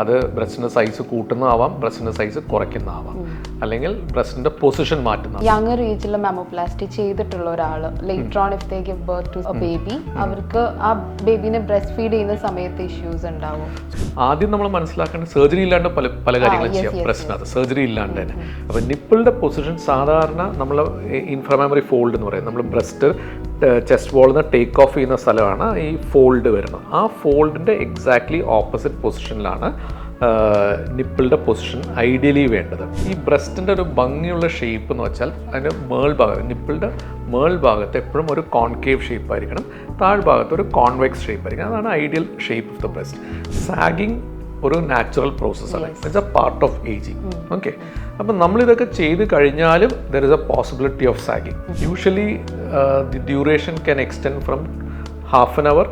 അത് ബ്രസ്റ്റിന്റെ size കൂട്ടുന്നതാവാം ബ്രസ്റ്റിന്റെ size കുറയ്ക്കുന്നതാവാം. അല്ലെങ്കിൽ ബ്രസ്റ്റിന്റെ position മാറ്റുന്ന യങ് ഏജിൽ മെമോപ്ലാസ്റ്റി ചെയ്തിട്ടുള്ള ഒരാൾ later on if they give birth to a baby അവർക്ക് ആ ബേബിനെ ബ്രസ്റ്റ് ഫീഡ് ചെയ്യുന്ന സമയത്ത് ഇഷ്യൂസ് ഉണ്ടാവും. ആദ്യം നമ്മൾ മനസ്സിലാക്കേണ്ട സർജറി ഇല്ലാണ്ട് പല പല കാര്യങ്ങളും ചെയ്യാം. ബ്രസ്റ്റിനകത്ത് സർജറി ഇല്ലാണ്ട് തന്നെ. അപ്പോൾ നിപ്പിളുടെ പൊസിഷൻ സാധാരണ നമ്മൾ ഇൻഫ്രമാമറി ഫോൾഡ് എന്ന് പറയും. നമ്മൾ ബ്രസ്റ്റ് ചെസ്റ്റ് വോളിൽ നിന്ന് ടേക്ക് ഓഫ് ചെയ്യുന്ന സ്ഥലമാണ് ഈ ഫോൾഡ് വരുന്നത്. ആ ഫോൾഡിന്റെ എക്സാക്ട്ലി ഓപ്പോസിറ്റ് പൊസിഷനിലാണ് നിപ്പിളുടെ പൊസിഷൻ ഐഡിയലി വേണ്ടത്. ഈ ബ്രസ്റ്റിന്റെ ഒരു ഭംഗിയുള്ള ഷേപ്പ് എന്ന് വെച്ചാൽ അതിന്റെ മേൾ ഭാഗം നിപ്പിളുടെ മേൾ ഭാഗത്ത് എപ്പോഴും ഒരു കോൺകേവ് ഷേപ്പ് ആയിരിക്കണം. താഴ്ഭാഗത്ത് ഒരു കോൺവെക്സ് ഷേപ്പ് ആയിരിക്കണം. അതാണ് ideal shape of the breast sagging ഒരു നാച്ചുറൽ പ്രോസസ്സാണ് it's a part of ageing okay അപ്പം നമ്മളിതൊക്കെ ചെയ്ത് കഴിഞ്ഞാലും there is a possibility of sagging usually the duration can extend from half an hour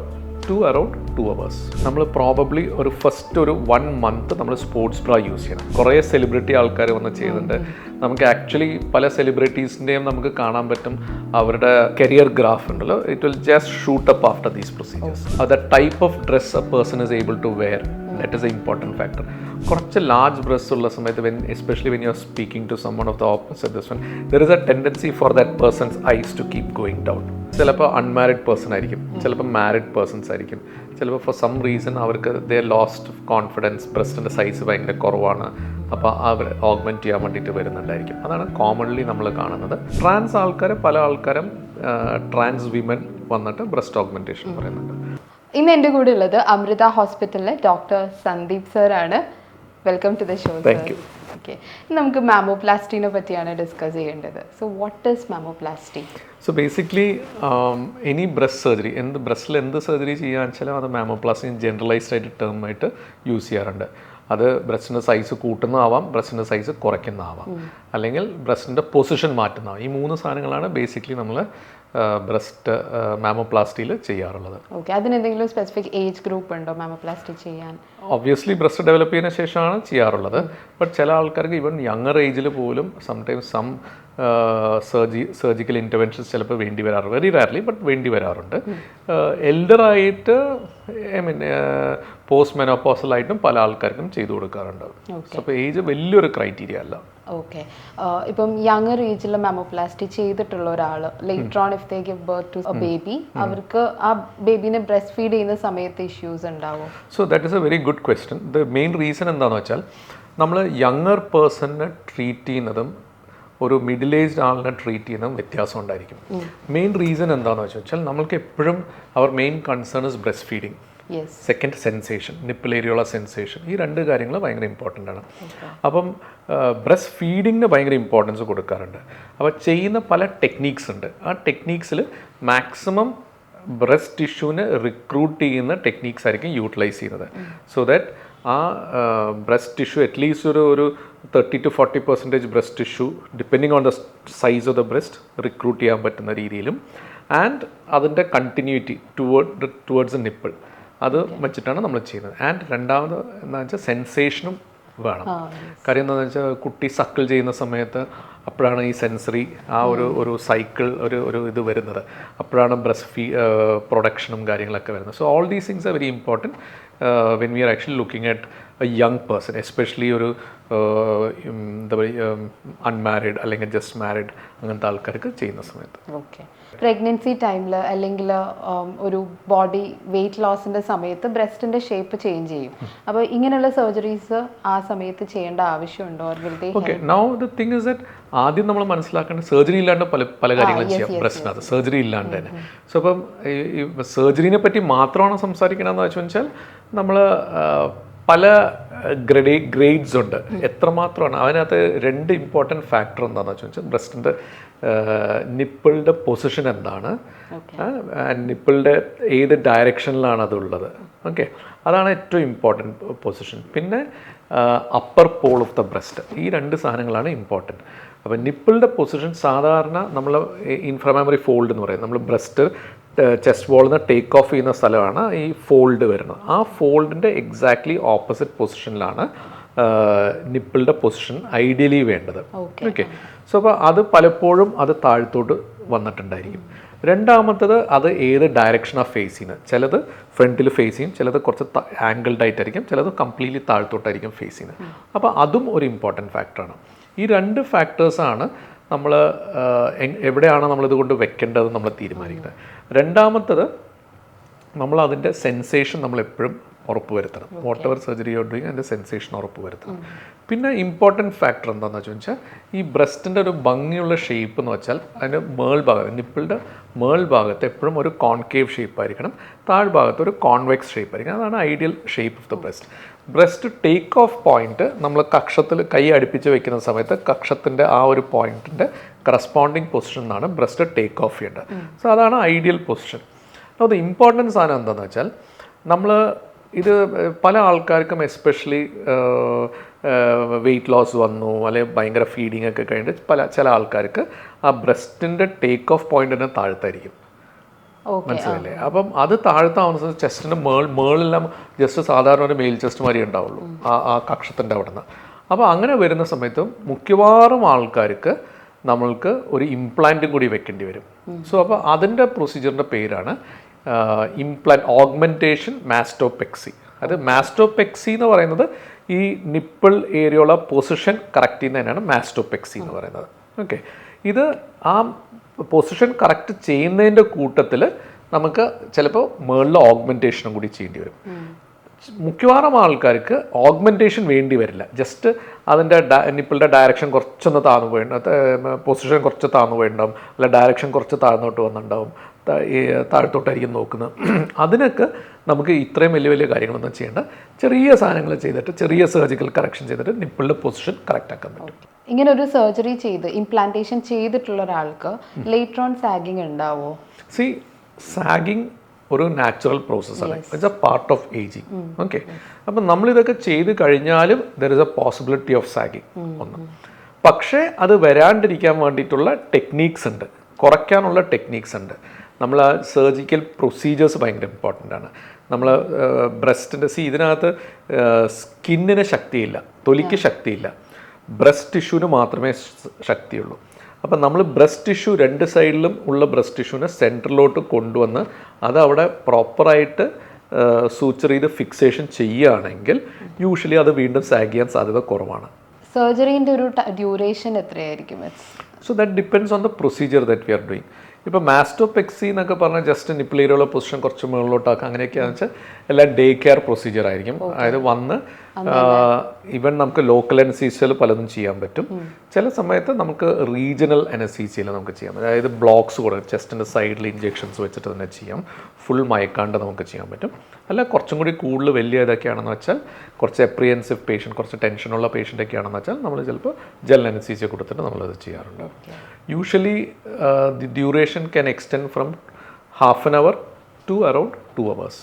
to around two hours നമ്മൾ probably ഒരു first ഒരു one month നമ്മൾ സ്പോർട്സ് ബ്രാ യൂസ് ചെയ്യണം. കുറേ സെലിബ്രിറ്റി ആൾക്കാർ വന്ന് ചെയ്യുന്നുണ്ട് നമുക്ക് ആക്ച്വലി പല സെലിബ്രിറ്റീസിന്റെയും നമുക്ക് കാണാൻ പറ്റും. അവരുടെ കരിയർ ഗ്രാഫ് ഉണ്ടല്ലോ. It will just shoot up after these procedures അത് type of dress a person is able to wear that is a important factor കുറച്ച് ലാർജ് ബ്രസ് ഉള്ള സമയത്ത് when especially when you are speaking to someone of the opposite this one there is a tendency for that person's eyes to keep going down ചിലപ്പോൾ unmarried person ആയിരിക്കും ചിലപ്പോൾ married persons ആയിരിക്കും. ചിലപ്പോൾ four some reason അവർക്ക് they lost confidence ബ്രസ്റ്റിന്റെ size ഭയങ്കര കുറവാണ്. അപ്പോൾ അവർ ഓഗ്മെന്റ് ചെയ്യാൻ വേണ്ടിയിട്ട് വരുന്നുണ്ടായിരിക്കും. അതാണ് കോമൺലി നമ്മൾ കാണുന്നത്. ട്രാൻസ് ആൾക്കാർ പല ആൾക്കാരും ട്രാൻസ് വിമൻ വന്നിട്ട് ബ്രസ്റ്റ് ഓഗ്മെന്റേഷൻ പറയുന്നുണ്ട്. ഇന്ന് എന്റെ കൂടെ ഉള്ളത് അമൃത ഹോസ്പിറ്റലിലെ ഡോക്ടർ സന്ദീപ് സർ ആണ് welcome to the show. Okay നമുക്ക് മാമോപ്ലാസ്റ്റിനെ പറ്റിയാണ് ഡിസ്കസ് ചെയ്യേണ്ടത്. So what is mammoplasty? So basically any breast surgery എന്ത് ബ്രസ്റ്റിൽ എന്ത് സർജറി ചെയ്യാന്ന് വെച്ചാലും അത് മാമോപ്ലാസ്റ്റി ജനറലൈസ്ഡ് ആയിട്ട് ടേം ആയിട്ട് യൂസ് ചെയ്യാറുണ്ട്. അത് ബ്രസ്റ്റിന്റെ സൈസ് കൂട്ടുന്നതാവാം ബ്രസ്റ്റിന്റെ സൈസ് കുറയ്ക്കുന്നതാവാം. അല്ലെങ്കിൽ ബ്രസ്റ്റിന്റെ പൊസിഷൻ മാറ്റുന്നതാവാം. ഈ മൂന്ന് സാധനങ്ങളാണ് ബേസിക്കലി നമ്മൾ ബ്രസ്റ്റ് മാമോപ്ലാസ്റ്റിയിൽ ചെയ്യാറുള്ളത്. ഓക്കെ അതിന് എന്തെങ്കിലും സ്പെസിഫിക് ഏജ് ഗ്രൂപ്പ് ഉണ്ടോ മാമോപ്ലാസ്റ്റി ചെയ്യാൻ? ഒബ്വിയസ്ലി ബ്രസ്റ്റ് ഡെവലപ്പ് ചെയ്യുന്ന ശേഷമാണ് ചെയ്യാറുള്ളത്. ബട്ട് ചില ആൾക്കാർക്ക് ഈവൻ യങ്ങർ ഏജിൽ പോലും സംടൈംസ് സം സർജി സർജിക്കൽ ഇന്റർവെൻഷൻസ് ചിലപ്പോൾ വേണ്ടി വരാറുണ്ട്. വെരി റയർലി ബട്ട് വേണ്ടി വരാറുണ്ട്. എൽഡറായിട്ട് ഐ മീൻ പോസ്റ്റ് മെനോപ്പോസലായിട്ടും പല ആൾക്കാർക്കും ചെയ്തു കൊടുക്കാറുണ്ട്. അപ്പോൾ ഏജ് വലിയൊരു ക്രൈറ്റീരിയ അല്ല. ഓക്കെ ഇപ്പം യങ്ങർ ഏജിൽ മെമോപ്ലാസ്റ്റി ചെയ്തിട്ടുള്ള ഒരാൾ later on if they give birth to a baby അവർക്ക് ആ ബേബിനെ ബ്രസ്റ്റ് ഫീഡ് ചെയ്യുന്ന സമയത്ത് ഇഷ്യൂസ് ഉണ്ടാവും. So that is a very good question the main reason എന്താണെന്ന് വെച്ചാൽ നമ്മൾ യങ്ങർ പേഴ്സണിനെ ട്രീറ്റ് ചെയ്യുന്നതും ഒരു മിഡിൽ ഏജ്ഡ് ആളിനെ ട്രീറ്റ് ചെയ്യുന്നതും വ്യത്യാസം ഉണ്ടായിരിക്കും. മെയിൻ റീസൺ എന്താണെന്ന് വെച്ചാൽ നമ്മൾക്ക് എപ്പോഴും അവർ main concern is breast feeding second sensation nipple ഏരിയുള്ള sensation ഈ രണ്ട് കാര്യങ്ങൾ ഭയങ്കര ഇമ്പോർട്ടന്റ് ആണ്. അപ്പം ബ്രസ്റ്റ് ഫീഡിങ്ങിന് ഭയങ്കര ഇമ്പോർട്ടൻസ് കൊടുക്കാറുണ്ട്. അപ്പോൾ ചെയ്യുന്ന പല ടെക്നീക്സ് ഉണ്ട്. ആ ടെക്നീക്സിൽ മാക്സിമം ബ്രസ്റ്റ് ടിഷ്യൂവിന് റിക്രൂട്ട് ചെയ്യുന്ന ടെക്നീക്സ് ആയിരിക്കും യൂട്ടിലൈസ് ചെയ്യുന്നത്. സോ ദാറ്റ് ആ ബ്രസ്റ്റ് ടിഷ്യൂ അറ്റ്ലീസ്റ്റ് ഒരു ഒരു thirty to forty percentage breast tissue depending on the size of the breast recruit ചെയ്യാൻ പറ്റുന്ന രീതിയിലും. ആൻഡ് അതിന്റെ continuity toward towards a nipple അത് വെച്ചിട്ടാണ് നമ്മൾ ചെയ്യുന്നത്. ആൻഡ് രണ്ടാമത് എന്താ വെച്ചാൽ സെൻസേഷനും വേണം. കാര്യം എന്താണെന്ന് വെച്ചാൽ കുട്ടി സക്കിൾ ചെയ്യുന്ന സമയത്ത് അപ്പോഴാണ് ഈ സെൻസറി ആ ഒരു ഒരു സൈക്കിൾ ഒരു ഒരു ഇത് വരുന്നത്. അപ്പോഴാണ് ബ്രസ്റ്റ് ഫീ പ്രൊഡക്ഷനും കാര്യങ്ങളൊക്കെ വരുന്നത്. So all these things are very important when we are actually looking at a young person especially ഒരു എന്താ പറയുക അൺമാരിഡ് അല്ലെങ്കിൽ ജസ്റ്റ് മാരിഡ് അങ്ങനത്തെ ആൾക്കാർക്ക് ചെയ്യുന്ന സമയത്ത്. ഓക്കെ പ്രഗ്നൻസി ടൈമിൽ അല്ലെങ്കിൽ ഒരു ബോഡി വെയിറ്റ് ലോസിന്റെ സമയത്ത് ബ്രസ്റ്റിന്റെ ഷേപ്പ് ചേഞ്ച് ചെയ്യും. അപ്പോൾ ഇങ്ങനെയുള്ള സർജറീസ് ആ സമയത്ത് ചെയ്യേണ്ട ആവശ്യമുണ്ടോ okay now the thing is that ആദ്യം നമ്മൾ മനസ്സിലാക്കേണ്ട സർജറി ഇല്ലാണ്ട് പല പല കാര്യങ്ങളും ചെയ്യാം ബ്രസ്റ്റിനകത്ത് സർജറി ഇല്ലാണ്ട് തന്നെ. സോ അപ്പം ഈ സർജറിനെ പറ്റി മാത്രമാണ് സംസാരിക്കണമെന്ന് വെച്ചാൽ നമ്മൾ പല ഗ്രഡേ ഗ്രേഡ്സ് ഉണ്ട്. എത്രമാത്രമാണ്? അതിനകത്ത് രണ്ട് ഇമ്പോർട്ടന്റ് ഫാക്ടർ എന്താണെന്ന് വെച്ചാൽ ബ്രസ്റ്റിന്റെ നിപ്പിളുടെ പൊസിഷൻ എന്താണ്? നിപ്പിളുടെ ഏത് ഡയറക്ഷനിലാണ് അതുള്ളത് ഓക്കെ. അതാണ് ഏറ്റവും ഇമ്പോർട്ടന്റ് പൊസിഷൻ. പിന്നെ upper pole of the breast. ഈ രണ്ട് സാധനങ്ങളാണ് ഇമ്പോർട്ടന്റ് അപ്പോൾ നിപ്പിളുടെ പൊസിഷൻ സാധാരണ നമ്മൾ ഇൻഫ്രമാമറി ഫോൾഡ് എന്ന് പറയും. നമ്മൾ ബ്രസ്റ്റ് ചെസ്റ്റ് വോളിൽ നിന്ന് ടേക്ക് ഓഫ് ചെയ്യുന്ന സ്ഥലമാണ് ഈ ഫോൾഡ് വരുന്നത്. ആ ഫോൾഡിന്റെ എക്സാക്ട്ലി ഓപ്പോസിറ്റ് പൊസിഷനിലാണ് നിപ്പിളുടെ പൊസിഷൻ ഐഡിയലി വേണ്ടത്. ഓക്കെ. സോ അപ്പോൾ അത് പലപ്പോഴും അത് താഴത്തോട്ട് വന്നിട്ടുണ്ടായിരിക്കും. രണ്ടാമത്തത് അത് ഏത് ഡയറക്ഷൻ ഓഫ് ഫേസ് ചെയ്യുന്നത് ചിലത് ഫ്രണ്ടിൽ ഫേസ് ചെയ്യും ചിലത് കുറച്ച് ആംഗിൾഡ് ആയിട്ടായിരിക്കും ചിലത് കംപ്ലീറ്റ്ലി താഴ്ത്തോട്ടായിരിക്കും ഫേസ് ചെയ്യുന്നത്. അപ്പോൾ അതും ഒരു ഇമ്പോർട്ടന്റ് ഫാക്ടറാണ് ഈ രണ്ട് ഫാക്ടേഴ്സാണ് നമ്മൾ എവിടെയാണ് നമ്മളിത് കൊണ്ട് വെക്കേണ്ടത് നമ്മൾ തീരുമാനിക്കുന്നത്. രണ്ടാമത്തത് നമ്മൾ അതിന്റെ സെൻസേഷൻ നമ്മൾ എപ്പോഴും ഉറപ്പ് വരുത്തണം whatever surgery you doing അതിന്റെ സെൻസേഷൻ ഉറപ്പ് വരുത്തണം പിന്നെ ഇമ്പോർട്ടന്റ് ഫാക്ടർ എന്താണെന്ന് വെച്ചാൽ ഈ ബ്രസ്റ്റിന്റെ ഒരു ഭംഗിയുള്ള ഷേപ്പ് എന്ന് വെച്ചാൽ അതിന്റെ മേൾ ഭാഗം നിപ്പിളുടെ മേൾ ഭാഗത്ത് എപ്പോഴും ഒരു കോൺകേവ് ഷേപ്പ് ആയിരിക്കണം. താഴ്ഭാഗത്ത് ഒരു കോൺവെക്സ് ഷേപ്പ് ആയിരിക്കണം. അതാണ് ideal shape of the breast breast take off point നമ്മൾ കക്ഷത്തിൽ കൈ അടുപ്പിച്ച് വെക്കുന്ന സമയത്ത് കക്ഷത്തിന്റെ ആ ഒരു പോയിന്റിന്റെ കറസ്പോണ്ടിങ് പൊസിഷൻ എന്നാണ് ബ്രസ്റ്റ് ടേക്ക് ഓഫ് ചെയ്യേണ്ടത്. സോ അതാണ് ഐഡിയൽ പൊസിഷൻ അത് ഇമ്പോർട്ടൻസ് സാധനം എന്താണെന്ന് വെച്ചാൽ നമ്മൾ ഇത് പല ആൾക്കാർക്കും എസ്പെഷ്യലി വെയിറ്റ് ലോസ് വന്നു അല്ലെങ്കിൽ ഭയങ്കര ഫീഡിങ് ഒക്കെ കഴിഞ്ഞിട്ട് പല ചില ആൾക്കാർക്ക് ആ ബ്രസ്റ്റിന്റെ ടേക്ക് ഓഫ് പോയിന്റിനെ താഴ്ത്തായിരിക്കും. മനസ്സിലല്ലേ മനസ്സിലായില്ലേ? അപ്പം അത് താഴ്ത്താവുന്ന ചെസ്റ്റിന്റെ മേൾ മേളെല്ലാം ജസ്റ്റ് സാധാരണ ഒരു മെയിൽ ചെസ്റ്റ് മാതിരി ഉണ്ടാവുള്ളൂ ആ ആ കക്ഷത്തിന്റെ അവിടെ നിന്ന് അപ്പോൾ അങ്ങനെ വരുന്ന സമയത്തും മിക്കവാറും ആൾക്കാർക്ക് നമ്മൾക്ക് ഒരു ഇംപ്ലാന്റും കൂടി വെക്കേണ്ടി വരും. സോ അപ്പോൾ അതിന്റെ പ്രൊസീജിയറിന്റെ പേരാണ് ഇംപ്ലാന്റ് ഓഗ്മെന്റേഷൻ മാസ്റ്റോപെക്സി അത് മാസ്റ്റോപെക്സി എന്ന് പറയുന്നത് ഈ നിപ്പിൾ ഏരിയയുള്ള പൊസിഷൻ കറക്റ്റ് ചെയ്യുന്നതിനാണ് മാസ്റ്റോപെക്സി എന്ന് പറയുന്നത്. ഓക്കെ ഇത് ആ പൊസിഷൻ കറക്റ്റ് ചെയ്യുന്നതിന്റെ കൂട്ടത്തിൽ നമുക്ക് ചിലപ്പോൾ മേളിൽ ഓഗ്മെന്റേഷനും കൂടി ചെയ്യേണ്ടി വരും. മിക്കവാറും ആൾക്കാർക്ക് ഓഗ്മെന്റേഷൻ വേണ്ടി വരില്ല. ജസ്റ്റ് അതിന്റെ നിപ്പിളുടെ ഡയറക്ഷൻ കുറച്ചൊന്ന് താഴ്ന്നു പോയിട്ടുണ്ടാവും പൊസിഷൻ കുറച്ച് താഴ്ന്നു പോയിട്ടുണ്ടാവും. അല്ല ഡയറക്ഷൻ കുറച്ച് താഴ്ന്നോട്ട് വന്നിട്ടുണ്ടാവും. ഈ താഴ്ത്തോട്ടായിരിക്കും നോക്കുന്നത്. അതിനൊക്കെ നമുക്ക് ഇത്രയും വലിയ വലിയ കാര്യങ്ങളൊന്നും ചെയ്യേണ്ട. ചെറിയ സാധനങ്ങൾ ചെയ്തിട്ട് ചെറിയ സർജിക്കൽ കറക്ഷൻ ചെയ്തിട്ട് നിപ്പിളിന്റെ പൊസിഷൻ കറക്റ്റ് ആക്കാൻ പറ്റും. ഇങ്ങനെ ഒരു സർജറി ചെയ്ത് ഇംപ്ലാന്റേഷൻ ചെയ്തിട്ടുള്ള ഒരാൾക്ക് ലേറ്റർ ഓൺ സാഗിങ് ഉണ്ടാവോ? സി സാഗിങ് ഒരു നാച്ചുറൽ പ്രോസസ്സാണ് it's a part of ageing okay അപ്പം നമ്മളിതൊക്കെ ചെയ്ത് കഴിഞ്ഞാലും there is a possibility of sagging ഒന്ന്. പക്ഷേ അത് വരാണ്ടിരിക്കാൻ വേണ്ടിയിട്ടുള്ള ടെക്നീക്സ് ഉണ്ട്. കുറയ്ക്കാനുള്ള ടെക്നീക്സ് ഉണ്ട്. നമ്മൾ ആ സർജിക്കൽ പ്രൊസീജിയേഴ്സ് ഭയങ്കര ഇമ്പോർട്ടന്റ് ആണ്. നമ്മൾ ബ്രസ്റ്റിന്റെ സി ഇതിനകത്ത് സ്കിന്നിന് ശക്തിയില്ല. തൊലിക്ക് ശക്തിയില്ല. ബ്രസ്റ്റ് ടിഷ്യൂവിന് മാത്രമേ ശക്തിയുള്ളൂ. അപ്പം നമ്മൾ ബ്രസ്റ്റ് ടിഷ്യൂ രണ്ട് സൈഡിലും ഉള്ള ബ്രസ്റ്റ് ടിഷ്യൂവിനെ സെന്ററിലോട്ട് കൊണ്ടുവന്ന് അത് അവിടെ പ്രോപ്പറായിട്ട് സൂച്ചർ ചെയ്ത് ഫിക്സേഷൻ ചെയ്യുകയാണെങ്കിൽ യൂഷ്വലി അത് വീണ്ടും സാഗ് ചെയ്യാൻ സാധ്യത കുറവാണ്. സർജറിന്റെ ഒരു ഡ്യൂറേഷൻ എത്രയായിരിക്കും so that depends on the procedure that we are doing ഇപ്പോൾ മാസ്റ്റോപെക്സി എന്നൊക്കെ പറഞ്ഞാൽ ജസ്റ്റ് നിപ്പിളേരിയുള്ള പൊസിഷൻ കുറച്ച് മുകളിലോട്ടാക്കുക അങ്ങനെയൊക്കെയാണെന്ന് വെച്ചാൽ എല്ലാം ഡേ കെയർ പ്രൊസീജിയർ ആയിരിക്കും. അതായത് വന്ന് ഈവൻ നമുക്ക് ലോക്കൽ അനസീസിയൽ പലതും ചെയ്യാൻ പറ്റും. ചില സമയത്ത് നമുക്ക് റീജിയണൽ അനസീസിയിൽ നമുക്ക് ചെയ്യാം അതായത് ബ്ലോക്സ് കൂടെ ചെസ്റ്റിന്റെ സൈഡിൽ ഇഞ്ചെക്ഷൻസ് വെച്ചിട്ട് തന്നെ ചെയ്യാം. ഫുൾ മയക്കാണ്ട് നമുക്ക് ചെയ്യാൻ പറ്റും. അല്ല കുറച്ചും കൂടി കൂടുതൽ വലിയ ഇതൊക്കെയാണെന്ന് വെച്ചാൽ കുറച്ച് എപ്രിയൻസീവ് പേഷ്യന്റ് കുറച്ച് ടെൻഷനുള്ള പേഷ്യന്റ് ഒക്കെ ആണെന്ന് വെച്ചാൽ നമ്മൾ ചിലപ്പോൾ ജെൽ അനസീസിയ കൊടുത്തിട്ട് നമ്മളത് ചെയ്യാറുണ്ട്. Usually the duration can extend from half an hour to around two hours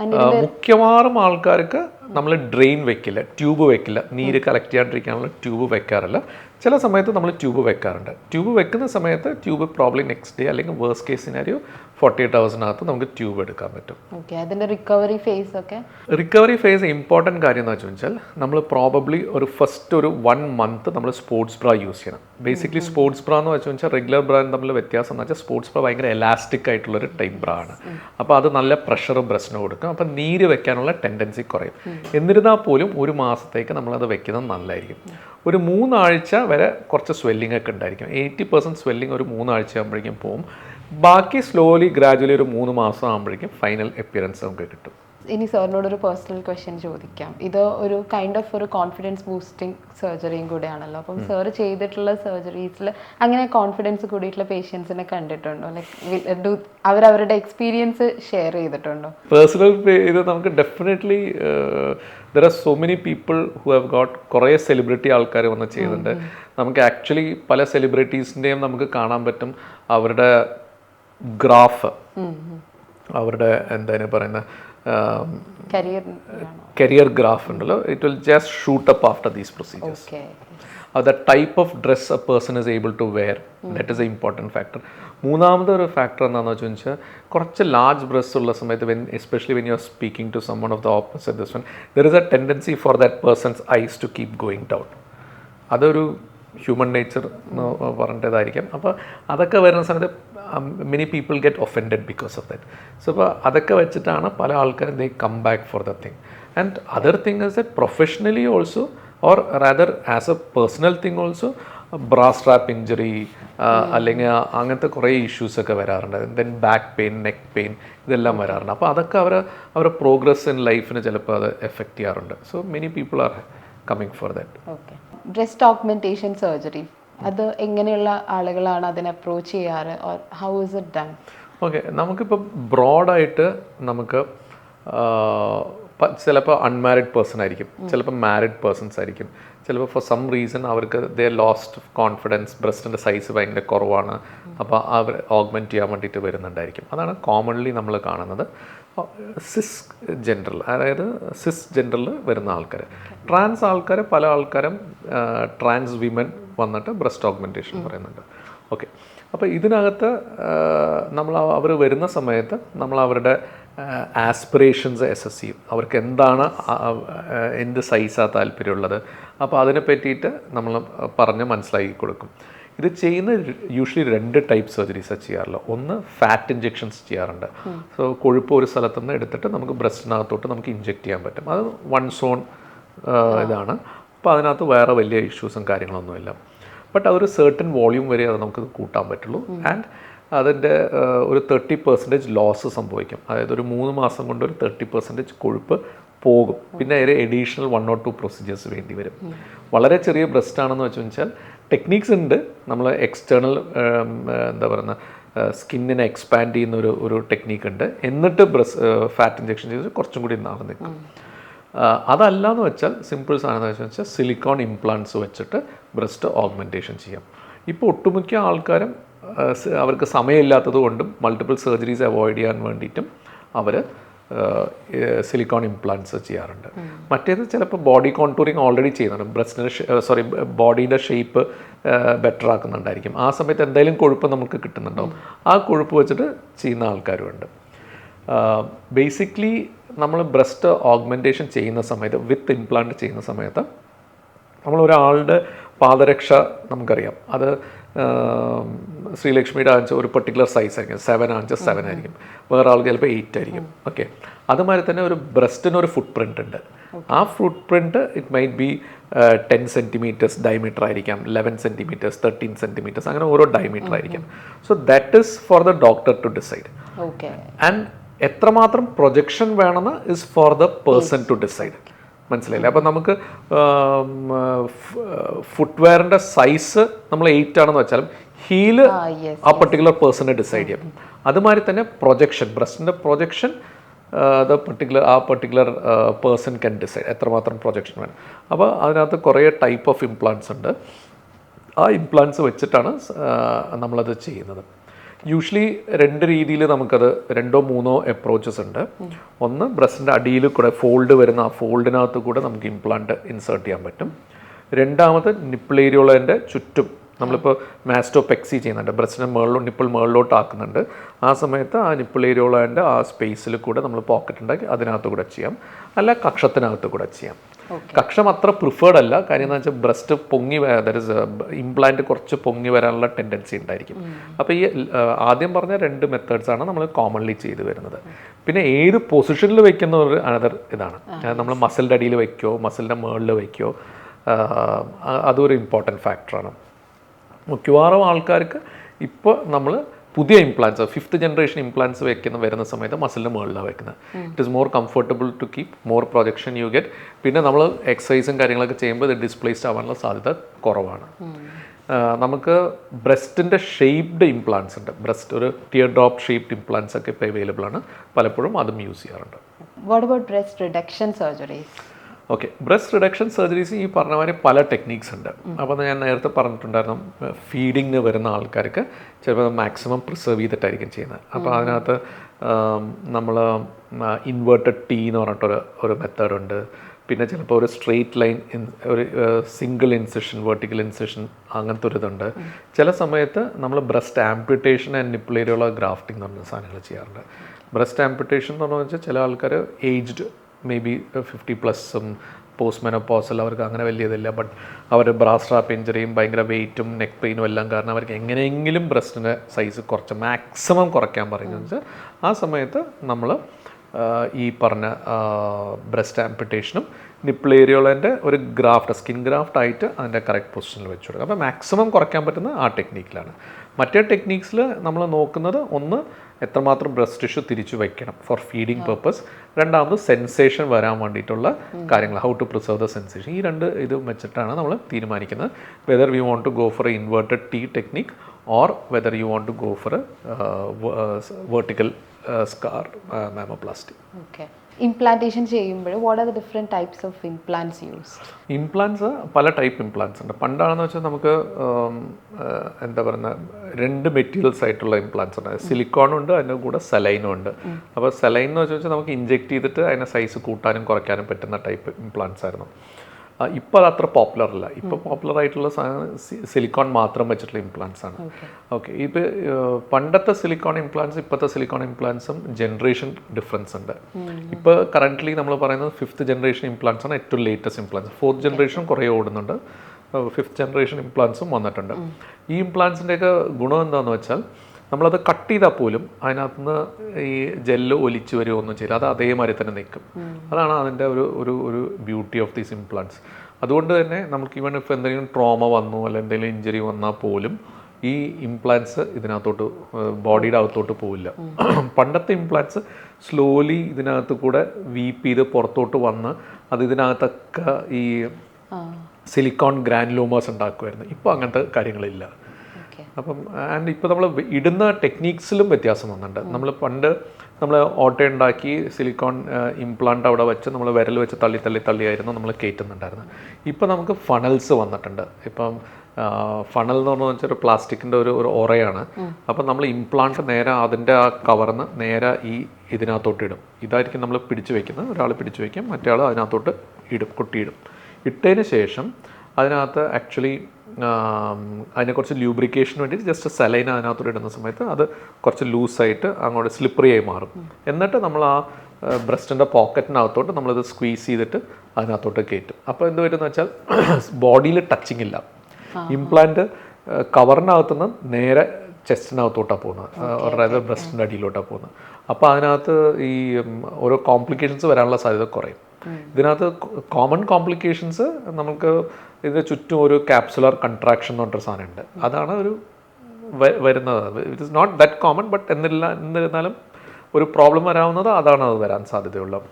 മുഖ്യമാറും മിക്കവാറും ആൾക്കാർക്ക് നമ്മൾ ഡ്രെയിൻ വെക്കില്ല ട്യൂബ് വെക്കില്ല. നീര് കളക്ട് ചെയ്യാണ്ടിരിക്കാനുള്ള ട്യൂബ് വെക്കാറില്ല. ചില സമയത്ത് നമ്മൾ ട്യൂബ് വെക്കാറുണ്ട്. ട്യൂബ് വെക്കുന്ന സമയത്ത് ട്യൂബ് പ്രോബ്ലം നെക്സ്റ്റ് ഡേ അല്ലെങ്കിൽ worst case scenario forty eight ഹവേഴ്സിനകത്ത് നമുക്ക് ട്യൂബ് എടുക്കാൻ പറ്റും. അതിന്റെ recovery phase okay? Recovery phase important കാര്യം എന്ന് വെച്ചാൽ നമ്മൾ പ്രോബബ്ലി ഒരു ഫസ്റ്റ് ഒരു വൺ മന്ത് നമ്മൾ സ്പോർട്സ് ബ്രാ യൂസ് ചെയ്യണം. ബേസിക്കലി സ്പോർട്സ് ബ്രാ എന്ന് വെച്ച് വെച്ചാൽ റെഗുലർ ബ്രാൻ തമ്മിൽ വ്യത്യാസം എന്ന് വെച്ചാൽ സ്പോർട്സ് ബ്രാ ഭയങ്കര എലാസ്റ്റിക് ആയിട്ടുള്ളൊരു ടൈപ്പ് ബ്രാ ആണ്. അപ്പോൾ അത് നല്ല പ്രഷർ ബ്രസ്റ്റിന് കൊടുക്കും. അപ്പോൾ നീര് വെക്കാനുള്ള ടെൻഡൻസി കുറയും. എന്നിരുന്നാൽ പോലും ഒരു മാസത്തേക്ക് നമ്മളത് വെക്കുന്നത് നല്ലതായിരിക്കും. ഒരു മൂന്നാഴ്ച വരെ കുറച്ച് സ്വെല്ലിംഗ് ഒക്കെ ഉണ്ടായിരിക്കും. എയ്റ്റി പെർസെന്റ് സ്വെല്ലിംഗ് ഒരു മൂന്നാഴ്ച ആകുമ്പോഴേക്കും പോകും ബാക്കി സ്ലോലി ഗ്രാജുവലി ഒരു മൂന്ന് മാസം ആകുമ്പോഴേക്കും ഫൈനൽ അപ്പിയറൻസ് നമുക്ക് കിട്ടും. ഇനി സാറിനോട് ഒരു പേഴ്സണൽ ക്വസ്റ്റ്യൻ ചോദിക്കാം. ഇത് ഒരു കൈൻഡ് ഓഫ് ഒരു കോൺഫിഡൻസ് ബൂസ്റ്റിംഗ് സർജറിയും കൂടെയാണല്ലോ. അപ്പം സാർ ചെയ്തിട്ടുള്ള സർജറീസിൽ അങ്ങനെ കോൺഫിഡൻസ് കൂടിയിട്ടുള്ള പേഷ്യൻസിനെ കണ്ടിട്ടുണ്ടോ? ലൈക്ക് അവരവരുടെ എക്സ്പീരിയൻസ് ഷെയർ ചെയ്തിട്ടുണ്ടോ? പേഴ്സണൽ ഇത് നമുക്ക് definitely there are so many people who have got കുറേ സെലിബ്രിറ്റി ആൾക്കാർ വന്ന് ചെയ്തിട്ടുണ്ട്. നമുക്ക് ആക്ച്വലി പല സെലിബ്രിറ്റീസിന്റെയും നമുക്ക് കാണാൻ പറ്റും. അവരുടെ ഗ്രാഫ്. അവരുടെ എന്താണ് പറയുന്ന കരിയർ ഗ്രാഫ് ഉണ്ടല്ലോ. It will just shoot up after these procedures the type of dress a person is able to wear that is a important factor മൂന്നാമത്തെ ഒരു ഫാക്ടർ എന്താണെന്ന് വെച്ചാൽ കുറച്ച് ലാർജ് ബ്രസ് ഉള്ള സമയത്ത് when especially when you are speaking to someone of the opposite this one there is a tendency for that person's eyes to keep going down അതൊരു human nature എന്ന് പറഞ്ഞിട്ടതായിരിക്കും. അപ്പോൾ അതൊക്കെ വരുന്ന സമയത്ത് many people get offended because of that so അപ്പോൾ അതൊക്കെ വെച്ചിട്ടാണ് പല ആൾക്കാരും they come back for the thing and other thing is a professionally also or rather as a personal thing also bras strap injury അല്ലെങ്കിൽ അങ്ങനത്തെ കുറേ ഇഷ്യൂസൊക്കെ വരാറുണ്ട്. Then back pain neck pain ഇതെല്ലാം വരാറുണ്ട്. അപ്പോൾ അതൊക്കെ അവർ അവരുടെ പ്രോഗ്രസ് ഇൻ ലൈഫിന് ചിലപ്പോൾ അത് എഫക്റ്റ് ചെയ്യാറുണ്ട്. So many people are coming for that okay breast augmentation surgery അത് എങ്ങനെയുള്ള ആളുകളാണ് അതിനെ അപ്രോച്ച് ചെയ്യാറ്? Or how is it done okay നമുക്കിപ്പോൾ ബ്രോഡായിട്ട് നമുക്ക് ചിലപ്പോൾ അൺമാരിഡ് പേഴ്സൺ ആയിരിക്കും. ചിലപ്പോൾ മാരിഡ് പേഴ്സൺസ് ആയിരിക്കും. ചിലപ്പോൾ ഫോർ സം റീസൺ അവർക്ക് ദേ ലോസ്റ്റ് കോൺഫിഡൻസ് ബ്രസ്റ്റിന്റെ സൈസ് ഭയങ്കര കുറവാണ്. അപ്പോൾ അവർ ഓഗ്മെന്റ് ചെയ്യാൻ വേണ്ടിയിട്ട് വരുന്നുണ്ടായിരിക്കും. അതാണ് കോമൺലി നമ്മൾ കാണുന്നത്. സിസ് ജെൻഡറിൽ അതായത് സിസ് ജെൻഡറിൽ വരുന്ന ആൾക്കാർ ട്രാൻസ് ആൾക്കാർ പല ആൾക്കാരും ട്രാൻസ് വിമൻ വന്നിട്ട് ബ്രസ്റ്റ് ഓഗ്മെന്റേഷൻ പറയുന്നുണ്ട്. ഓക്കെ അപ്പോൾ ഇതിനകത്ത് നമ്മൾ അവർ വരുന്ന സമയത്ത് നമ്മൾ അവരുടെ ആസ്പിറേഷൻസ് എസ് ചെയ്യും. അവർക്ക് എന്താണ് എന്ത് സൈസാണ് താല്പര്യമുള്ളത്. അപ്പോൾ അതിനെ പറ്റിയിട്ട് നമ്മൾ പറഞ്ഞ് മനസ്സിലാക്കി കൊടുക്കും. ഇത് ചെയ്യുന്ന യൂഷ്വലി രണ്ട് ടൈപ്പ് സർജറീസാണ് ചെയ്യാറുള്ളത് ഒന്ന് ഫാറ്റ് ഇഞ്ചെക്ഷൻസ് ചെയ്യാറുണ്ട്. സോ കൊഴുപ്പ് ഒരു സ്ഥലത്തു നിന്ന് എടുത്തിട്ട് നമുക്ക് ബ്രസ്റ്റിനകത്തോട്ട് നമുക്ക് ഇഞ്ചെക്ട് ചെയ്യാൻ പറ്റും. അത് വൺ സോൺ ഇതാണ്. അപ്പോൾ അതിനകത്ത് വേറെ വലിയ ഇഷ്യൂസും കാര്യങ്ങളൊന്നുമില്ല. ബട്ട് അതൊരു സെർട്ടൺ വോളിയൂം വരെ അത് നമുക്ക് കൂട്ടാൻ പറ്റുള്ളൂ. ആൻഡ് അതിന്റെ ഒരു തേർട്ടി പെർസെന്റേജ് ലോസ് സംഭവിക്കും. അതായത് ഒരു മൂന്ന് മാസം കൊണ്ട് ഒരു തേർട്ടി പെർസെന്റേജ് കൊഴുപ്പ് പോകും. പിന്നെ അതിൽ additional one or two procedures വേണ്ടി വരും. വളരെ ചെറിയ ബ്രസ്റ്റ് ആണെന്ന് വെച്ച് വെച്ചാൽ ടെക്നീക്സ് ഉണ്ട്. നമ്മൾ എക്സ്റ്റേണൽ എന്താ പറയുന്ന സ്കിന്നിനെ എക്സ്പാൻഡ് ചെയ്യുന്ന ഒരു ഒരു ടെക്നീക്ക് ഉണ്ട്. എന്നിട്ട് ബ്രസ് ഫാറ്റ് ഇഞ്ചെക്ഷൻ ചെയ്ത് കുറച്ചും കൂടി നാളെ നിൽക്കും. അതല്ല എന്ന് വെച്ചാൽ സിമ്പിൾ സാധനം എന്ന് വെച്ചാൽ സിലിക്കോൺ ഇംപ്ലാന്റ്സ് വെച്ചിട്ട് ബ്രസ്റ്റ് ഓഗ്മെന്റേഷൻ ചെയ്യാം. ഇപ്പോൾ ഒട്ടുമിക്ക ആൾക്കാരും അവർക്ക് സമയമില്ലാത്തത് കൊണ്ടും മൾട്ടിപ്പിൾ സർജറീസ് അവോയ്ഡ് ചെയ്യാൻ വേണ്ടിയിട്ടും അവർ സിലിക്കോൺ ഇംപ്ലാന്റ്സ് ചെയ്യാറുണ്ട്. മറ്റേത് ചിലപ്പോൾ ബോഡി കോൺടൂറിങ് ഓൾറെഡി ചെയ്യുന്നുണ്ട്. ബ്രസ്റ്റിന്റെ സോറി ബോഡിയുടെ ഷേപ്പ് ബെറ്റർ ആക്കുന്നുണ്ടായിരിക്കും. ആ സമയത്ത് എന്തെങ്കിലും കൊഴുപ്പ് നമുക്ക് കിട്ടുന്നുണ്ടാവും. ആ കൊഴുപ്പ് വെച്ചിട്ട് ചെയ്യുന്ന ആൾക്കാരും ഉണ്ട് ബേസിക്കലി നമ്മൾ ബ്രസ്റ്റ് ഓഗ്മെന്റേഷൻ ചെയ്യുന്ന സമയത്ത് വിത്ത് ഇംപ്ലാന്റ് ചെയ്യുന്ന സമയത്ത് നമ്മൾ ഒരാളുടെ പാദരക്ഷ നമുക്കറിയാം. അത് ശ്രീലക്ഷ്മിയുടെ ആഞ്ച ഒരു പെർട്ടിക്കുലർ സൈസ് ആയിരിക്കും. സെവൻ ആഞ്ച് സെവൻ ആയിരിക്കും. വേറെ ആൾ ചിലപ്പോൾ എയ്റ്റ് ആയിരിക്കും. ഓക്കെ അതുമാതിരി തന്നെ ഒരു ബ്രസ്റ്റിന് ഒരു ഫുട് പ്രിന്റ് ഉണ്ട് ആ footprint it might be ten centimetres diameter ആയിരിക്കാം ലെവൻ സെന്റിമീറ്റേഴ്സ് തേർട്ടീൻ സെന്റിമീറ്റേഴ്സ് അങ്ങനെ ഓരോ ഡയമീറ്റർ ആയിരിക്കും. So that is for the doctor to decide okay and എത്രമാത്രം പ്രൊജക്ഷൻ വേണമെന്ന് is for the person to decide മനസ്സിലായില്ലേ? അപ്പം നമുക്ക് ഫുട്വെയറിന്റെ സൈസ് നമ്മൾ എയ്റ്റ് ആണെന്ന് വെച്ചാലും ഹീൽ ആ പെർട്ടിക്കുലർ പേഴ്സണെ ഡിസൈഡ് ചെയ്യും. അതുമാതിരി തന്നെ പ്രൊജക്ഷൻ ബ്രസ്റ്റിന്റെ പ്രൊജക്ഷൻ ദ പെർട്ടിക്കുലർ ആ പെർട്ടിക്കുലർ പേഴ്സൺ കൻ ഡിസൈഡ് എത്രമാത്രം പ്രൊജക്ഷൻ വേണം. അപ്പോൾ അതിനകത്ത് കുറേ ടൈപ്പ് ഓഫ് ഇംപ്ലാൻസ് ഉണ്ട്. ആ ഇംപ്ലാൻസ് വെച്ചിട്ടാണ് നമ്മളത് ചെയ്യുന്നത്. യൂഷ്വലി രണ്ട് രീതിയിൽ നമുക്കത് രണ്ടോ മൂന്നോ അപ്രോച്ചസ് ഉണ്ട്. ഒന്ന് ബ്രസ്റ്റിന്റെ അടിയിൽ കൂടെ ഫോൾഡ് വരുന്ന ആ ഫോൾഡിനകത്ത് കൂടെ നമുക്ക് ഇംപ്ലാന്റ് ഇൻസേർട്ട് ചെയ്യാൻ പറ്റും. രണ്ടാമത് നിപ്പിളേരിയോളേന്റെ ചുറ്റും നമ്മളിപ്പോൾ മാസ്റ്റോപെക്സി ചെയ്യുന്നുണ്ട്. ബ്രസ്റ്റിനെ മേളിലോ നിപ്പിൾ മുകളിലോട്ട് ആക്കുന്നുണ്ട് ആ സമയത്ത് ആ നിപ്പിളേരിയോളേന്റെ ആ സ്പേസിൽ കൂടെ നമ്മൾ പോക്കറ്റ് ഉണ്ടാക്കി അതിനകത്ത് കൂടെ ചെയ്യാം. അല്ല കക്ഷത്തിനകത്ത് കൂടെ ചെയ്യാം. കക്ഷം അത്ര പ്രിഫേർഡ് അല്ല. കാര്യം എന്ന് വെച്ചാൽ ബ്രസ്റ്റ് പൊങ്ങി ദാറ്റ് ഇംപ്ലാന്റ് കുറച്ച് പൊങ്ങി വരാനുള്ള ടെൻഡൻസി ഉണ്ടായിരിക്കും. അപ്പോൾ ഈ ആദ്യം പറഞ്ഞ രണ്ട് മെത്തേഡ്സ് ആണ് നമ്മൾ കോമൺലി ചെയ്തു വരുന്നത്. പിന്നെ ഏത് പൊസിഷനിൽ വെക്കുന്ന ഒരു അനദർ ഇതാണ്. നമ്മൾ മസിലിന്റെ അടിയിൽ വയ്ക്കോ മസിലിന്റെ മുകളിൽ വയ്ക്കോ അതൊരു ഇമ്പോർട്ടന്റ് ഫാക്ടറാണ് മിക്കവാറും ആൾക്കാർക്ക് ഇപ്പോൾ നമ്മൾ പുതിയ ഇംപ്ലാൻസ് ഫിഫ്ത്ത് ജനറേഷൻ ഇംപ്ലാൻസ് വെക്കുന്ന വരുന്ന സമയത്ത് മസിലിന്റെ മുകളിലാണ് വെക്കുന്നത്. It is more comfortable to keep more projection you get പിന്നെ നമ്മൾ എക്സസൈസും കാര്യങ്ങളൊക്കെ ചെയ്യുമ്പോൾ ഇത് ഡിസ്പ്ലേസ്ഡ് ആവാനുള്ള സാധ്യത കുറവാണ്. നമുക്ക് ബ്രസ്റ്റിന്റെ ഷേപ്ഡ് ഇംപ്ലാൻസ് ഉണ്ട്. ബ്രസ്റ്റ് ഒരു ടിയർ ഡ്രോപ്പ് ഷേപ്ഡ് ഇംപ്ലാൻസ് ഒക്കെ ഇപ്പോൾ അവൈലബിൾ ആണ്. പലപ്പോഴും അതും യൂസ് ചെയ്യാറുണ്ട്. What about breast reduction surgeries okay breast reduction surgeries ഈ പറഞ്ഞ മാതിരി പല ടെക്നീക്സ് ഉണ്ട്. അപ്പോൾ ഞാൻ നേരത്തെ പറഞ്ഞിട്ടുണ്ടായിരുന്നു ഫീഡിങ്ങിന് വരുന്ന ആൾക്കാർക്ക് ചിലപ്പോൾ മാക്സിമം പ്രിസർവ് ചെയ്തിട്ടായിരിക്കും ചെയ്യുന്നത്. അപ്പോൾ അതിനകത്ത് നമ്മൾ ഇൻവേർട്ടഡ് ടീ എന്ന് പറഞ്ഞിട്ടൊരു ഒരു മെത്തേഡ് ഉണ്ട്. പിന്നെ ചിലപ്പോൾ ഒരു സ്ട്രെയിറ്റ് ലൈൻ ഒരു സിംഗിൾ ഇൻസിഷൻ വെർട്ടിക്കൽ ഇൻസിഷൻ അങ്ങനത്തെ ഒരു ഇതുണ്ട്. ചില സമയത്ത് നമ്മൾ ബ്രസ്റ്റ് ആംപ്യൂട്ടേഷൻ ആൻഡ് നിപ്പിളേരിയുള്ള ഗ്രാഫ്റ്റിംഗ് എന്ന് പറഞ്ഞ സാധനങ്ങൾ ചെയ്യാറുണ്ട്. ബ്രസ്റ്റ് ആംപ്യൂട്ടേഷൻ എന്ന് പറഞ്ഞു വെച്ചാൽ ചില ആൾക്കാർ ഏജ്ഡ് മേ ബി ഫിഫ്റ്റി പ്ലസും പോസ്റ്റ് മെനോപ്പോസൽ അവർക്ക് അങ്ങനെ വലിയ ഇതില്ല ബട്ട് അവർ ബ്രാസ് ട്രാപ്പ് ഇഞ്ചറിയും ഭയങ്കര വെയിറ്റും നെക്ക് പെയിനും എല്ലാം കാരണം അവർക്ക് എങ്ങനെയെങ്കിലും ബ്രസ്റ്റിന്റെ സൈസ് കുറച്ച് മാക്സിമം കുറയ്ക്കാൻ പറയുന്നത് വെച്ചാൽ ആ സമയത്ത് നമ്മൾ ഈ പറഞ്ഞ ബ്രസ്റ്റ് ആംപിറ്റേഷനും നിപ്പിൾ ഏരിയോളന്റെ ഒരു ഗ്രാഫ്റ്റ് സ്കിൻ ഗ്രാഫ്റ്റ് ആയിട്ട് അതിന്റെ കറക്റ്റ് പൊസിഷനിൽ വെച്ച് കൊടുക്കുക. അപ്പോൾ മാക്സിമം കുറയ്ക്കാൻ പറ്റുന്ന ആ ടെക്നീക്കിലാണ് മറ്റേ ടെക്നീക്സിൽ നമ്മൾ നോക്കുന്നത് ഒന്ന് എത്രമാത്രം ബ്രസ്റ്റ് ടിഷ്യൂ തിരിച്ചു വയ്ക്കണം ഫോർ ഫീഡിങ് പർപ്പസ് രണ്ടാമത് സെൻസേഷൻ വരാൻ വേണ്ടിയിട്ടുള്ള കാര്യങ്ങൾ how to preserve the sensation ഈ രണ്ട് ഇത് വെച്ചിട്ടാണ് നമ്മൾ തീരുമാനിക്കുന്നത്. Whether we want to go for a inverted T technique or whether you want to go for vertical scar mammoplasty okay implantation ചെയ്യുമ്പോൾ what are the different types of implants use implants പല type implants ഉണ്ട്. പണ്ടാണെന്ന് വെച്ചാൽ നമുക്ക് എന്താ പറയുന്ന രണ്ട് materials ആയിട്ടുള്ള ഇംപ്ലാൻസ് ഉണ്ട്. സിലിക്കോണും ഉണ്ട് അതിന്റെ കൂടെ സെലൈനും ഉണ്ട്. അപ്പോൾ സെലൈൻ എന്ന് വെച്ചാൽ നമുക്ക് ഇഞ്ചെക്ട് ചെയ്തിട്ട് അതിനെ സൈസ് കൂട്ടാനും കുറയ്ക്കാനും പറ്റുന്ന ടൈപ്പ് ഇംപ്ലാൻസ് ആയിരുന്നു. ഇപ്പോൾ അത് അത്ര പോപ്പുലർ അല്ല ഇപ്പോൾ പോപ്പുലർ ആയിട്ടുള്ള സിലിക്കോൺ മാത്രം വെച്ചിട്ടുള്ള ഇംപ്ലാൻസ് ആണ്. ഓക്കെ. ഇപ്പോൾ പണ്ടത്തെ സിലിക്കോൺ ഇംപ്ലാൻസ് ഇപ്പോഴത്തെ സിലിക്കോൺ ഇംപ്ലാൻസും ജനറേഷൻ ഡിഫറൻസ് ഉണ്ട്. ഇപ്പോൾ കറന്റ്ലി നമ്മൾ പറയുന്നത് ഫിഫ്ത്ത് ജനറേഷൻ ഇംപ്ലാൻസ് ആണ് ഏറ്റവും ലേറ്റസ്റ്റ് ഇംപ്ലാൻസ് ഫോർത്ത് ജനറേഷൻ കുറേ ഓടുന്നുണ്ട്. ഫിഫ്ത്ത് ജനറേഷൻ ഇംപ്ലാൻസും വന്നിട്ടുണ്ട്. ഈ ഇംപ്ലാൻസിന്റെയൊക്കെ ഗുണം എന്താണെന്ന് വെച്ചാൽ നമ്മളത് കട്ട് ചെയ്താൽ പോലും അതിനകത്തുനിന്ന് ഈ ജെല്ല് ഒലിച്ച് വരുമോ ഒന്നും ചെയ്യില്ല. അത് അതേമാതിരി തന്നെ നിൽക്കും. അതാണ് അതിന്റെ ഒരു ഒരു ഒരു ബ്യൂട്ടി ഓഫ് ദീസ് ഇംപ്ലാൻസ് അതുകൊണ്ട് തന്നെ നമുക്ക് ഈവൻ ഇഫ് എന്തെങ്കിലും ട്രോമ വന്നു അല്ലെങ്കിൽ എന്തെങ്കിലും ഇഞ്ചറി വന്നാൽ പോലും ഈ ഇംപ്ലാൻസ് ഇതിനകത്തോട്ട് ബോഡിയുടെ അകത്തോട്ട് പോവില്ല. പണ്ടത്തെ ഇംപ്ലാൻസ് സ്ലോലി ഇതിനകത്ത് കൂടെ വീപ്പ് ചെയ്ത് പുറത്തോട്ട് വന്ന് അത് ഇതിനകത്തൊക്കെ ഈ സിലിക്കോൺ ഗ്രാനുലോമേഴ്സ് ഉണ്ടാക്കുമായിരുന്നു. ഇപ്പോൾ അങ്ങനത്തെ കാര്യങ്ങളില്ല. അപ്പം ആൻഡ് ഇപ്പോൾ നമ്മൾ ഇടുന്ന ടെക്നീക്സിലും വ്യത്യാസം വന്നിട്ടുണ്ട്. നമ്മൾ പണ്ട് നമ്മൾ ഓട്ടോ ഉണ്ടാക്കി സിലിക്കോൺ ഇംപ്ലാന്റ് അവിടെ വെച്ച് നമ്മൾ വിരൽ വെച്ച് തള്ളി തള്ളി തള്ളിയായിരുന്നു നമ്മൾ കയറ്റുന്നുണ്ടായിരുന്നത്. ഇപ്പോൾ നമുക്ക് ഫണൽസ് വന്നിട്ടുണ്ട്. ഇപ്പം ഫണൽ എന്ന് പറഞ്ഞു വെച്ചാൽ ഒരു പ്ലാസ്റ്റിക്കിന്റെ ഒരു ഒരു ഒറയാണ്. അപ്പം നമ്മൾ ഇംപ്ലാന്റ് നേരെ അതിന്റെ ആ കവർന്ന് നേരെ ഈ ഇതിനകത്തോട്ട് ഇടും. ഇതായിരിക്കും നമ്മൾ പിടിച്ചു വെക്കുന്നത്. ഒരാൾ പിടിച്ചു വയ്ക്കും മറ്റേ ആൾ അതിനകത്തോട്ട് ഇടും കൊട്ടിയിടും. ഇട്ടതിന് ശേഷം അതിനകത്ത് ആക്ച്വലി അതിനെ കുറച്ച് ലൂബ്രിക്കേഷന് വേണ്ടി ജസ്റ്റ് സലൈൻ അതിനകത്തോട്ട് ഇടുന്ന സമയത്ത് അത് കുറച്ച് ലൂസായിട്ട് അങ്ങോട്ട് സ്ലിപ്പറി ആയി മാറും. എന്നിട്ട് നമ്മൾ ആ ബ്രസ്റ്റിന്റെ പോക്കറ്റിനകത്തോട്ട് നമ്മളിത് സ്ക്വീസ് ചെയ്തിട്ട് അതിനകത്തോട്ട് കയറ്റും. അപ്പോൾ എന്ത് വരുമെന്ന് വെച്ചാൽ ബോഡിയിൽ ടച്ചിങ് ഇല്ല. ഇംപ്ലാന്റ് കവറിനകത്തുനിന്ന് നേരെ ചെസ്റ്റിനകത്തോട്ടാണ് പോകുന്നത്. അതായത് ബ്രസ്റ്റിന്റെ അടിയിലോട്ടാണ് പോകുന്നത്. അപ്പോൾ അതിനകത്ത് ഈ ഓരോ കോംപ്ലിക്കേഷൻസ് വരാനുള്ള സാധ്യത കുറയും. ഇതിനകത്ത് കോമൺ കോംപ്ലിക്കേഷൻസ് നമുക്ക് ഇതിന് ചുറ്റും ഒരു ക്യാപ്സുലർ കൺട്രാക്ഷൻ എന്ന് പറഞ്ഞൊരു സാധനമുണ്ട് അതാണ് ഒരു വരുന്നത്. It is not that common but എന്നില്ല എന്നിരുന്നാലും ഒരു പ്രോബ്ലം വരാവുന്നത് അതാണ് അത് വരാൻ സാധ്യതയുള്ളത്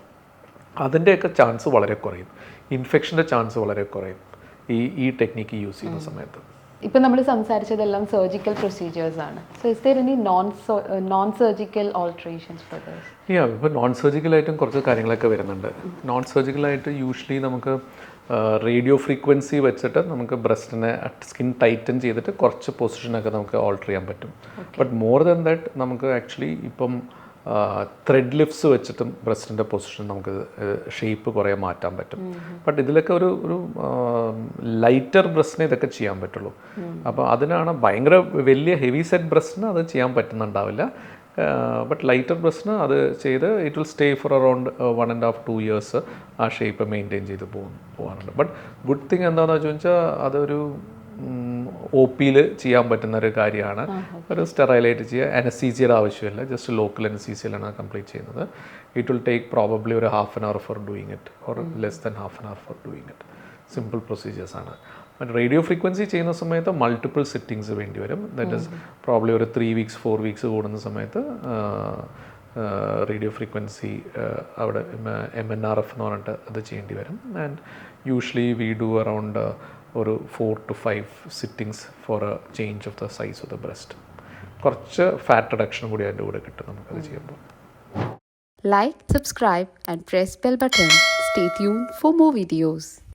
അതിന്റെയൊക്കെ ചാൻസ് വളരെ കുറയും. ഇൻഫെക്ഷന്റെ ചാൻസ് വളരെ കുറയും. ഈ ഈ ടെക്നിക്ക് യൂസ് ചെയ്യുന്ന സമയത്ത്. ഇപ്പം നമ്മൾ സംസാരിച്ചതെല്ലാം സർജിക്കൽ പ്രൊസീജിയേഴ്സ് ആണ്. So is there any non non surgical alterations for those yeah ഇപ്പോൾ നോൺ സർജിക്കലായിട്ടും കുറച്ച് കാര്യങ്ങളൊക്കെ വരുന്നുണ്ട്. നോൺ സർജിക്കലായിട്ട് യൂഷ്വലി നമുക്ക് റേഡിയോ ഫ്രീക്വൻസി വെച്ചിട്ട് നമുക്ക് ബ്രസ്റ്റിനെ സ്കിൻ ടൈറ്റൻ ചെയ്തിട്ട് കുറച്ച് പൊസിഷനൊക്കെ നമുക്ക് ഓൾട്ടർ ചെയ്യാൻ പറ്റും. ബട്ട് മോർ ദാൻ ദാറ്റ് നമുക്ക് ആക്ച്വലി ഇപ്പം ത്രെഡ് ലിഫ്റ്റ്സ് വെച്ചിട്ടും ബ്രസ്റ്റിന്റെ പൊസിഷൻ നമുക്ക് ഷേപ്പ് കുറേ മാറ്റാൻ പറ്റും. ബട്ട് ഇതിലൊക്കെ ഒരു ഒരു ലൈറ്റർ ബ്രസ്റ്റിനെ ഇതൊക്കെ ചെയ്യാൻ പറ്റുള്ളൂ. അപ്പോൾ അതിനാണ് ഭയങ്കര വലിയ ഹെവി സെറ്റ് ബ്രസ്റ്റിന് അത് ചെയ്യാൻ പറ്റുന്നുണ്ടാവില്ല. ബട്ട് ലൈറ്റർ ബ്രസ്റ്റിന് അത് ചെയ്ത് it will stay for around one and half two years ആ ഷേപ്പ് മെയിന്റെയിൻ ചെയ്ത് പോകും പോകാറുണ്ട് ബട്ട് ഗുഡ് തിങ് എന്താണെന്ന് ചോദിച്ചാൽ അതൊരു ഒ പിയിൽ ചെയ്യാൻ പറ്റുന്ന ഒരു കാര്യമാണ് ഒരു സ്റ്റെറൈലായിട്ട് ചെയ്യുക. അനസീസിയുടെ ആവശ്യമില്ല. ജസ്റ്റ് ലോക്കൽ അനസീസിയിലാണ് കംപ്ലീറ്റ് ചെയ്യുന്നത്. ഇറ്റ് വിൽ ടേക്ക് പ്രോബബ്ലി ഒരു half an hour for doing it or less than half an hour for doing it simple procedures ആണ്. റേഡിയോ ഫ്രീക്വൻസി ചെയ്യുന്ന സമയത്ത് മൾട്ടിപ്പിൾ സിറ്റിങ്സ് വേണ്ടി വരും. ദറ്റ് ഇസ് പ്രോബ്ലി ഒരു three weeks four weeks കൂടുന്ന സമയത്ത് radio frequency അവിടെ എം എൻ ആർ എഫ് എന്ന് പറഞ്ഞിട്ട് അത് ചെയ്യേണ്ടി വരും. And usually we do around ഒരു four to five sittings for a change of the size of the breast കുറച്ച് ഫാറ്റ് റിഡക്ഷൻ കൂടി അതിന്റെ കൂടെ കിട്ടും നമുക്കത് ചെയ്യുമ്പോൾ. Like subscribe and press bell button stay tune for more videos.